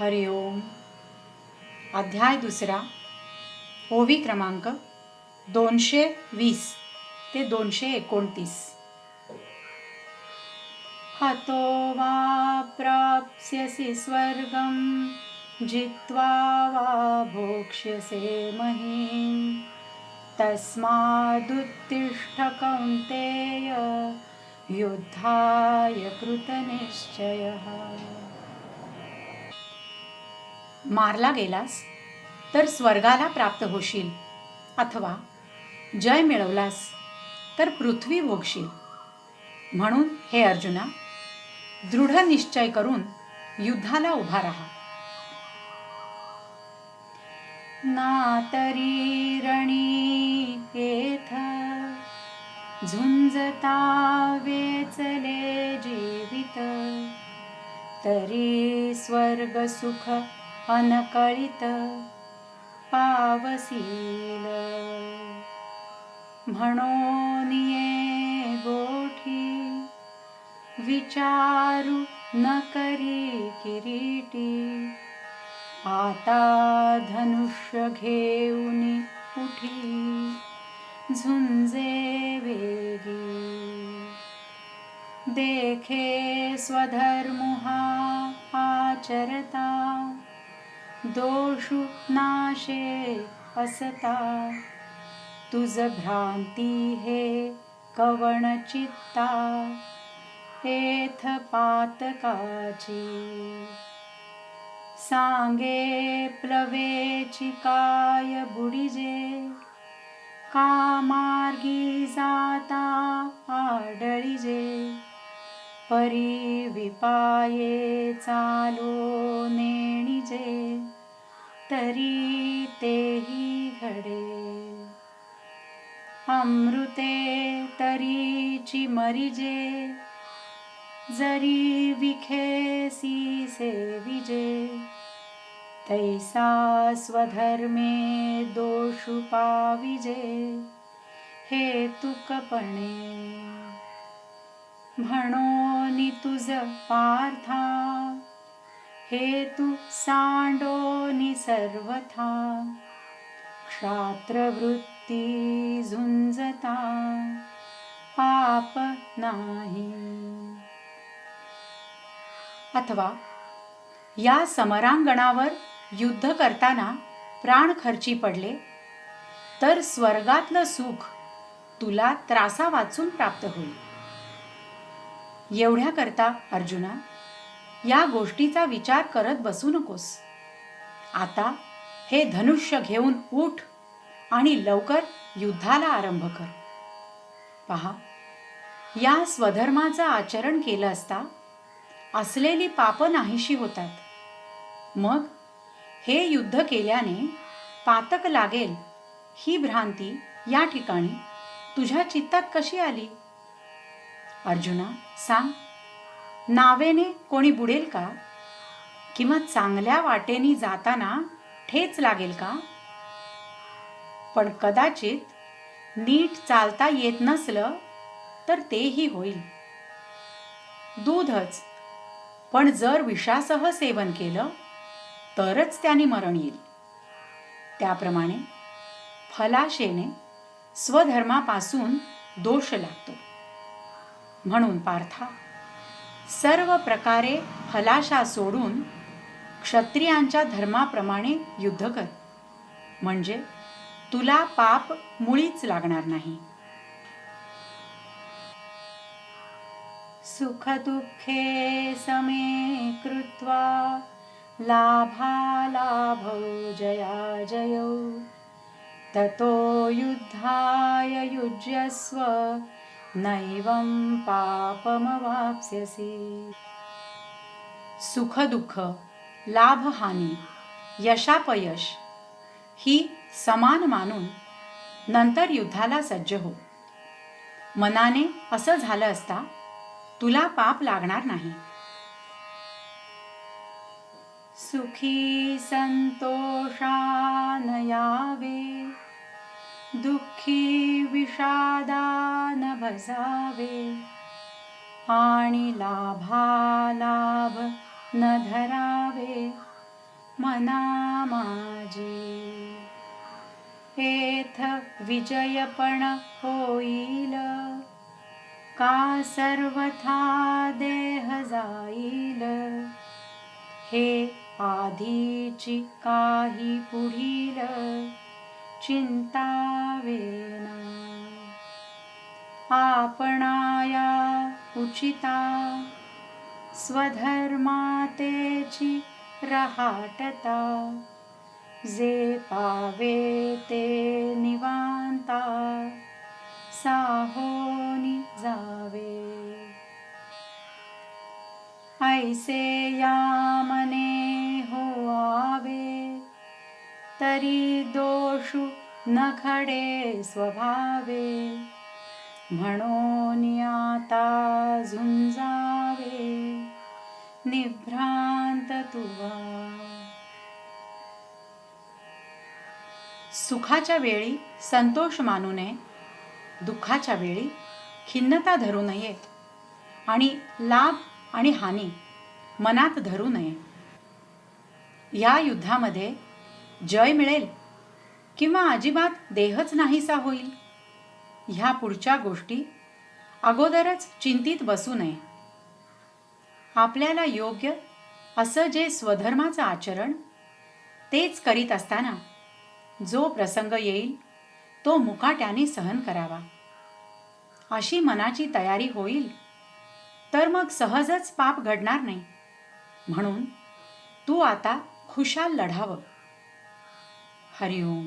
हरिओम अध्याय दुसरा. ओवी क्रमांक दोनशे वीस ते दोनशे एकोणतीस. हतो वा प्राप्स्यसि स्वर्गं जित्वा वा भोक्ष्यसे महीं. तस्मादुत्तिष्ठ कौन्तेय युद्धाय कृतनिश्चयः। मारला गेलास तर स्वर्गाला प्राप्त होशील. अथवा जय मिळवलास तर पृथ्वी भोगशील. म्हणून हे अर्जुना दृढ निश्चय करून युद्धाला उभा राहा. ना तरी रणी येथ झुंजता वेचले जीवित. तरी स्वर्ग सुख अनकळित पावसील. म्हणून ये गोठी विचारू न करी किरीटी. आता धनुष्य घेऊन उठी झुंजे वेगी. देखे स्वधर्मुहा आचरता दोषु नाशे असता। तुझ भ्रांती हे कवण चित्ता। एथ पातकाची। सांगे प्लवेची काय बुडिजे। का मार्गी जाता आडळिजे। परी विपाये चालो नेणिजे। तरी तेही घडे. अमृते तरीची मरिजे जरी विखेसी सेविजे तैसा स्वधर्मे दोषु पाविजे हे तुकपणे म्हणोनी तुझ पार्था हे तू सांडोनी सर्वथा क्षात्रवृत्ती झुंजता पाप नाही. अथवा या समरांगणावर युद्ध करताना प्राण खर्ची पडले तर स्वर्गातलं सुख तुला त्रासा वाचून प्राप्त होईल. एवढ्या करता अर्जुना या गोष्टीचा विचार करत बसू नकोस. आता हे धनुष्य घेऊन उठ आणि लवकर युद्धाला आरंभ कर. पहा या स्वधर्माचं आचरण केलं असता असलेली पाप नाहीशी होतात. मग हे युद्ध केल्याने पातक लागेल ही भ्रांती या ठिकाणी तुझ्या चित्तात कशी आली? अर्जुना सांग. नावेने कोणी बुडेल का? किंवा चांगल्या वाटेने जाताना ठेच लागेल का? पण कदाचित नीट चालता येत नसलं तर तेही होईल. दूधच. पण जर विषासह सेवन केलं तरच त्याने मरण येईल. त्याप्रमाणे फलाशेने स्वधर्मापासून दोष लागतो. म्हणून पार्था सर्व प्रकारे फलाशा सोडून क्षत्रियांच्या धर्माप्रमाणे युद्ध कर. म्हणजे तुला पाप मुळीच लागणार नाही. सुखदुःखे समे कृत्वा लाभालाभौ जयाजयौ ततो युद्धाय युज्यस्व नैवं पापमवाप्स्यसि। सुख दुःख लाभ हानी यशापयश ही समान मानून नंतर युद्धाला सज्ज हो. मनाने असं झालं असता तुला पाप लागणार नाही. सुखी संतोषान यावे. दुःखी विषादान भसावे आणि लाभालाभ न धरावे। मना माझी एथ विजयपण होईल। का सर्वथा देह जाईल। हे आधीची काही पुढील चिंता वेना। आपणाया उचिता। स्वधर्मातेची रहाटता। जे पावे ते निवांता। साहोनी जावे। ऐसे या मने हो आवे। तरी दोषु न खडे स्वभावे. म्हणून आता झुंजावे निभ्रांत तुवा सुखाच्या वेळी संतोष मानू नये. दुःखाच्या वेळी खिन्नता धरू नये आणि लाभ आणि हानी मनात धरू नये. या युद्धामध्ये जय मिळेल. किंवा अजिबात देहच नाहीसा होईल? ह्या पुढच्या गोष्टी अगोदरच चिंतित बसू नये. आपल्याला योग्य असं जे स्वधर्माचं आचरण तेच करीत असताना जो प्रसंग येईल तो मुकाट्याने सहन करावा. अशी मनाची तयारी होईल तर मग सहजच पाप घडणार नाही. म्हणून तू आता खुशाल लढावं. हरिओम